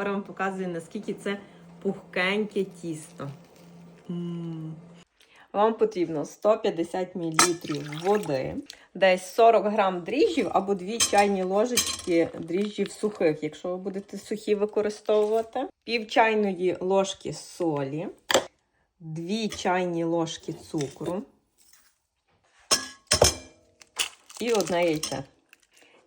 Тепер вам показую, наскільки це пухкеньке тісто. Вам потрібно 150 мл води, десь 40 грам дріжджів або 2 чайні ложечки дріжджів сухих, якщо ви будете сухі використовувати, пів чайної ложки солі, 2 чайні ложки цукру і одне яйце.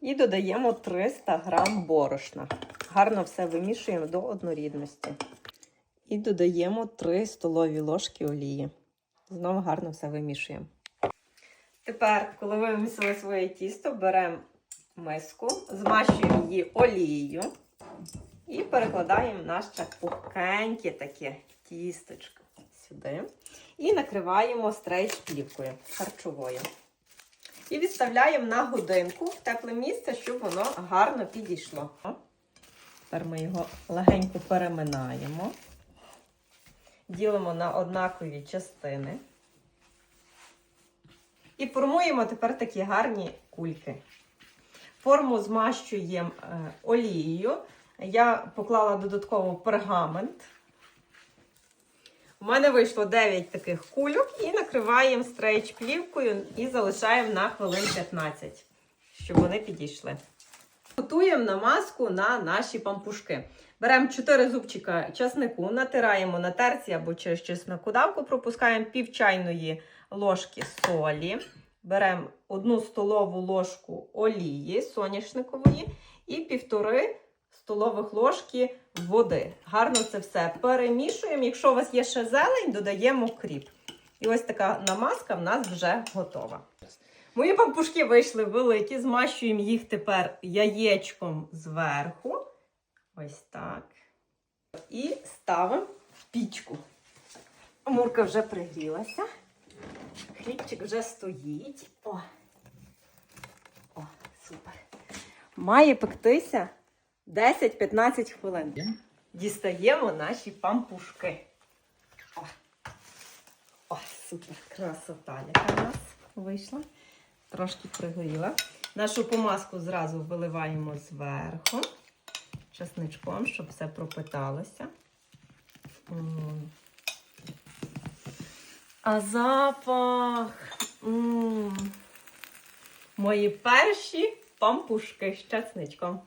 І додаємо 300 грам борошна. Гарно все вимішуємо до однорідності. І додаємо 3 столові ложки олії. Знову гарно все вимішуємо. Тепер, коли вимісили своє тісто, беремо миску, змащуємо її олією і перекладаємо наше пухкеньке таке тістечко сюди. І накриваємо стрейч-плівкою харчовою. І відставляємо на годинку в тепле місце, щоб воно гарно підійшло. Тепер ми його легенько переминаємо. Ділимо на однакові частини. І формуємо тепер такі гарні кульки. Форму змащуємо е, олією. Я поклала додатково пергамент. У мене вийшло 9 таких кульок і накриваємо стрейч-плівкою і залишаємо на хвилин 15, щоб вони підійшли. Готуємо намазку на наші пампушки. Беремо 4 зубчика часнику, натираємо на терці або через чеснокодавку, пропускаємо пів чайної ложки солі, беремо 1 столову ложку олії соняшникової і півтори столових ложки води. Гарно це все перемішуємо. Якщо у вас є ще зелень, додаємо кріп. І ось така намазка в нас вже готова. Мої пампушки вийшли великі, змащуємо їх тепер яєчком зверху. Ось так. І ставимо в пічку. Мурка вже пригрілася. Хлібчик вже стоїть. О, О супер. Має пектися 10-15 хвилин. Дістаємо наші пампушки. О, О супер, красота, яка у нас вийшла. Трошки пригоріла. Нашу помазку зразу виливаємо зверху, чесничком, щоб все пропиталося. А запах. Мої перші пампушки з чесничком.